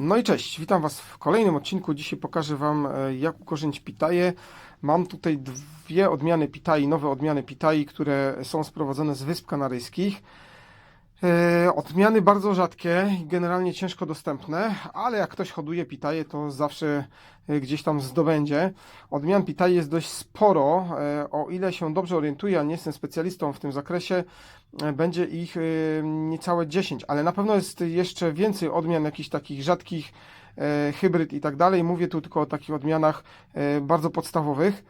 No i cześć, witam Was w kolejnym odcinku. Dzisiaj pokażę Wam, e, jak ukorzenić pitaje. Mam tutaj dwie odmiany pitai, nowe odmiany pitai, które są sprowadzone z Wysp Kanaryjskich. E, Odmiany bardzo rzadkie i generalnie ciężko dostępne, ale jak ktoś hoduje pitaje, to zawsze e, gdzieś tam zdobędzie. Odmian pitaje jest dość sporo. e, O ile się dobrze orientuję, a nie jestem specjalistą w tym zakresie, będzie ich niecałe 10, ale na pewno jest jeszcze więcej odmian jakichś takich rzadkich, hybryd i tak dalej. Mówię tu tylko o takich odmianach bardzo podstawowych.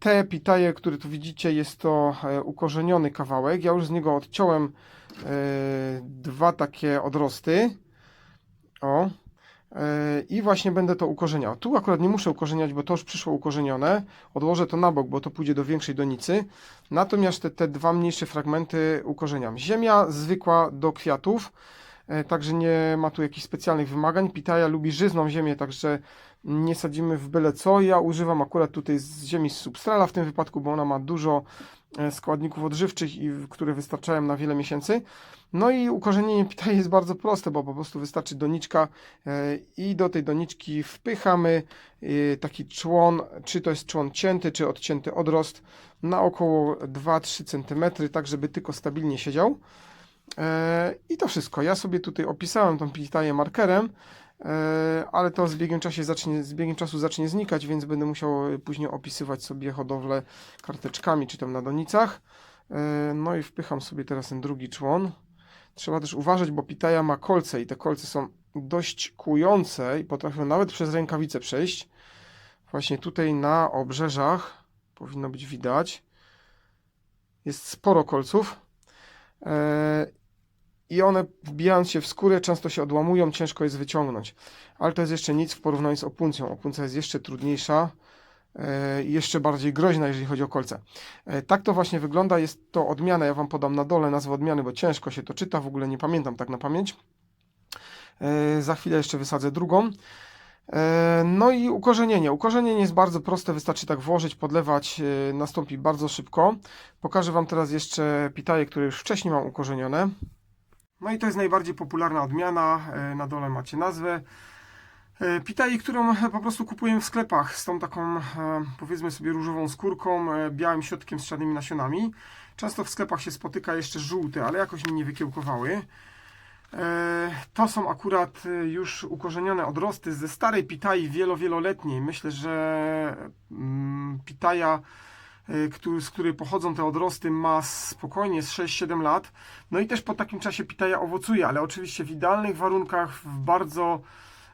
Te pitaje, które tu widzicie, jest to e, ukorzeniony kawałek. Ja już z niego odciąłem e, dwa takie odrosty. O. E, I właśnie będę to ukorzeniał. Tu akurat nie muszę ukorzeniać, bo to już przyszło ukorzenione. Odłożę to na bok, bo to pójdzie do większej donicy. Natomiast te, te dwa mniejsze fragmenty ukorzeniam. Ziemia zwykła do kwiatów, także nie ma tu jakichś specjalnych wymagań. Pitaja lubi żyzną ziemię, także nie sadzimy w byle co. Ja używam akurat tutaj z ziemi z substrala w tym wypadku, bo ona ma dużo e, składników odżywczych, i, które wystarczają na wiele miesięcy. No i ukorzenienie pitaje jest bardzo proste, bo po prostu wystarczy doniczka e, i do tej doniczki wpychamy e, taki człon, czy to jest człon cięty, czy odcięty odrost na około 2-3 cm, tak żeby tylko stabilnie siedział. I to wszystko. Ja sobie tutaj opisałem tą pitaję markerem, ale to z biegiem, czasie zacznie, z biegiem czasu zacznie znikać, więc będę musiał e, później opisywać sobie hodowlę karteczkami czy tam na donicach. E, No i wpycham sobie teraz ten drugi człon. Trzeba też uważać, bo pitaja ma kolce i te kolce są dość kłujące i potrafią nawet przez rękawice przejść. Właśnie tutaj na obrzeżach powinno być widać. Jest sporo kolców. I one wbijając się w skórę często się odłamują, ciężko jest wyciągnąć. Ale to jest jeszcze nic w porównaniu z opuncją. Opuncja jest jeszcze trudniejsza e, i jeszcze bardziej groźna, jeżeli chodzi o kolce. E, Tak to właśnie wygląda. Jest to odmiana. Ja Wam podam na dole nazwę odmiany, bo ciężko się to czyta. W ogóle nie pamiętam tak na pamięć. E, Za chwilę jeszcze wysadzę drugą. No i ukorzenienie. Ukorzenienie jest bardzo proste, wystarczy tak włożyć, podlewać, nastąpi bardzo szybko. Pokażę Wam teraz jeszcze pitaje, które już wcześniej mam ukorzenione. No i to jest najbardziej popularna odmiana, e, na dole macie nazwę. E, Pitaje, którą po prostu kupuję w sklepach z tą taką, e, powiedzmy sobie, różową skórką, e, białym środkiem z czarnymi nasionami. Często w sklepach się spotyka jeszcze żółte, ale jakoś mi nie wykiełkowały. E, To są akurat e, już ukorzenione odrosty ze starej pitai wielo, wieloletniej. Myślę, że mm, pitaja, e, z której pochodzą te odrosty, ma spokojnie z 6-7 lat. No i też po takim czasie pitaja owocuje, ale oczywiście w idealnych warunkach, w bardzo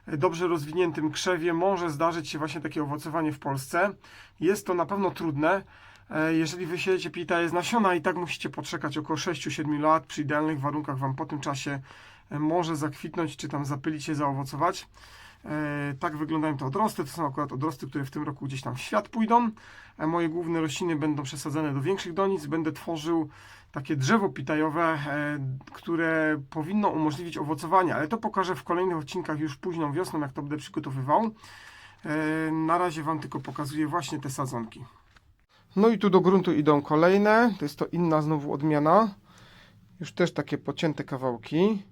e, dobrze rozwiniętym krzewie może zdarzyć się właśnie takie owocowanie w Polsce. Jest to na pewno trudne. E, Jeżeli wysiejecie pitaję z nasiona i tak musicie poczekać około 6-7 lat, przy idealnych warunkach Wam po tym czasie e, może zakwitnąć, czy tam zapylić się, zaowocować. E, Tak wyglądają te odrosty. To są akurat odrosty, które w tym roku gdzieś tam w świat pójdą. E, Moje główne rośliny będą przesadzane do większych donic. Będę tworzył takie drzewo pitajowe, e, które powinno umożliwić owocowanie, ale to pokażę w kolejnych odcinkach już późną wiosną, jak to będę przygotowywał. Na razie Wam tylko pokazuję właśnie te sadzonki. No i tu do gruntu idą kolejne. To jest to inna znowu odmiana. Już też takie pocięte kawałki.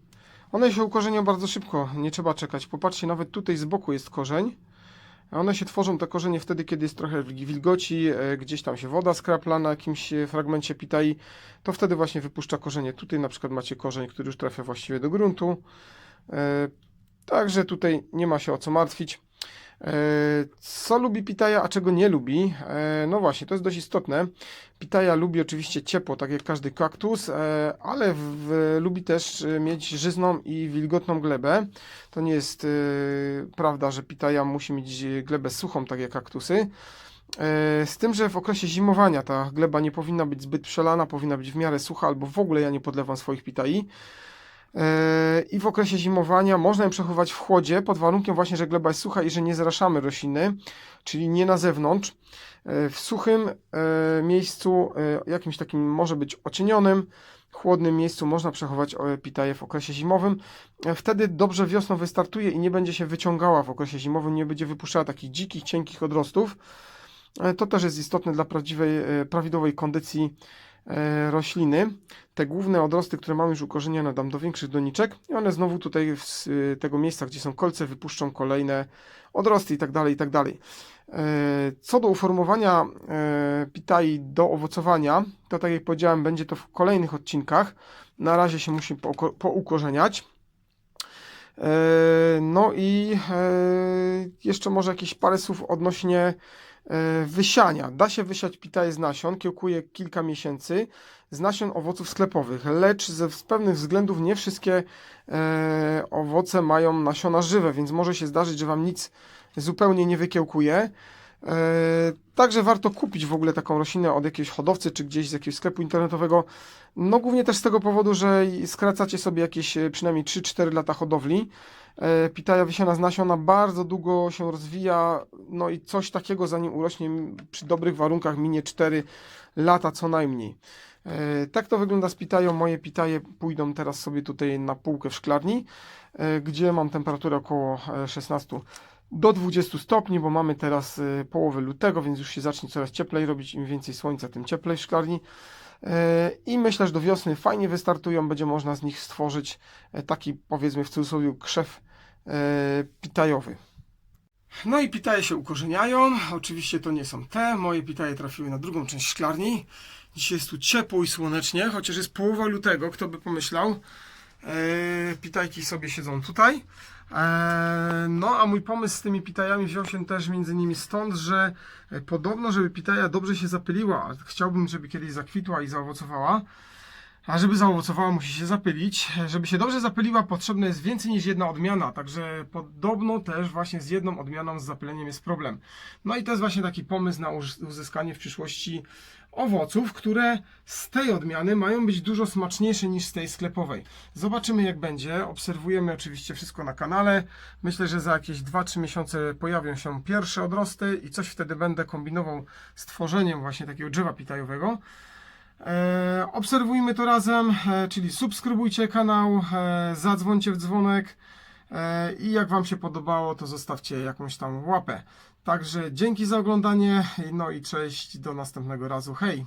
One się ukorzenią bardzo szybko, nie trzeba czekać. Popatrzcie, nawet tutaj z boku jest korzeń. One się tworzą, te korzenie, wtedy, kiedy jest trochę wilgoci, e, gdzieś tam się woda skrapla na jakimś e, fragmencie pitai, to wtedy właśnie wypuszcza korzenie. Tutaj na przykład macie korzeń, który już trafia właściwie do gruntu. E, Także tutaj nie ma się o co martwić. E, Co lubi pitaja, a czego nie lubi? E, No właśnie, to jest dość istotne. Pitaja lubi oczywiście ciepło, tak jak każdy kaktus, e, ale w, lubi też mieć żyzną i wilgotną glebę. To nie jest prawda, że pitaja musi mieć glebę suchą, tak jak kaktusy. Z tym, że w okresie zimowania ta gleba nie powinna być zbyt przelana, powinna być w miarę sucha, albo w ogóle ja nie podlewam swoich pitai. E, I w okresie zimowania można ją przechowywać w chłodzie, pod warunkiem właśnie, że gleba jest sucha i że nie zraszamy rośliny, czyli nie na zewnątrz. E, W suchym e, miejscu, jakimś takim może być ocienionym, chłodnym miejscu można przechować e, pitaję w okresie zimowym. Wtedy dobrze wiosną wystartuje i nie będzie się wyciągała w okresie zimowym, nie będzie wypuszczała takich dzikich, cienkich odrostów. To też jest istotne dla prawdziwej, prawidłowej kondycji rośliny. Te główne odrosty, które mamy już ukorzenione, dam do większych doniczek i one znowu tutaj z y, tego miejsca, gdzie są kolce, wypuszczą kolejne odrosty i tak dalej, i tak dalej. E, Co do uformowania e, pitai do owocowania, to tak jak powiedziałem, będzie to w kolejnych odcinkach. Na razie się musi pouko- poukorzeniać. E, No i e, jeszcze może jakieś parę słów odnośnie e, wysiania. Da się wysiać pitaje z nasion, kiełkuje kilka miesięcy z nasion owoców sklepowych, lecz ze z pewnych względów nie wszystkie e, owoce mają nasiona żywe, więc może się zdarzyć, że Wam nic zupełnie nie wykiełkuje. E, Także warto kupić w ogóle taką roślinę od jakiegoś hodowcy czy gdzieś z jakiegoś sklepu internetowego. No głównie też z tego powodu, że skracacie sobie jakieś e, przynajmniej 3-4 lata hodowli. E, Pitaja wysiana z nasiona bardzo długo się rozwija, no i coś takiego zanim urośnie przy dobrych warunkach minie 4 lata co najmniej. Tak to wygląda z pitają. Moje pitaje pójdą teraz sobie tutaj na półkę w szklarni, gdzie mam temperaturę około e, 16 do 20 stopni, bo mamy teraz e, połowę lutego, więc już się zacznie coraz cieplej robić. Im więcej słońca, tym cieplej w szklarni. E, I myślę, że do wiosny fajnie wystartują. Będzie można z nich stworzyć e, taki, powiedzmy w cudzysłowie, krzew pitajowy. No i pitaje się ukorzeniają. Oczywiście to nie są te. Moje pitaje trafiły na drugą część szklarni. Dzisiaj jest tu ciepło i słonecznie, chociaż jest połowa lutego, kto by pomyślał. Pitajki sobie siedzą tutaj. E, No, a mój pomysł z tymi pitajami wziął się też między innymi stąd, że e, podobno, żeby pitaja dobrze się zapyliła, chciałbym, żeby kiedyś zakwitła i zaowocowała, a żeby zaowocowała, musi się zapylić. Żeby się dobrze zapyliła, potrzebne jest więcej niż jedna odmiana, także podobno też właśnie z jedną odmianą z zapyleniem jest problem. No i to jest właśnie taki pomysł na uzyskanie w przyszłości owoców, które z tej odmiany mają być dużo smaczniejsze niż z tej sklepowej. Zobaczymy jak będzie. Obserwujemy oczywiście wszystko na kanale. Myślę, że za jakieś 2-3 miesiące pojawią się pierwsze odrosty i coś wtedy będę kombinował z tworzeniem właśnie takiego drzewa pitajowego. E, obserwujmy to razem, e, czyli subskrybujcie kanał, e, zadzwońcie w dzwonek i jak Wam się podobało, to zostawcie jakąś tam łapę. Także dzięki za oglądanie, no i cześć, do następnego razu, hej!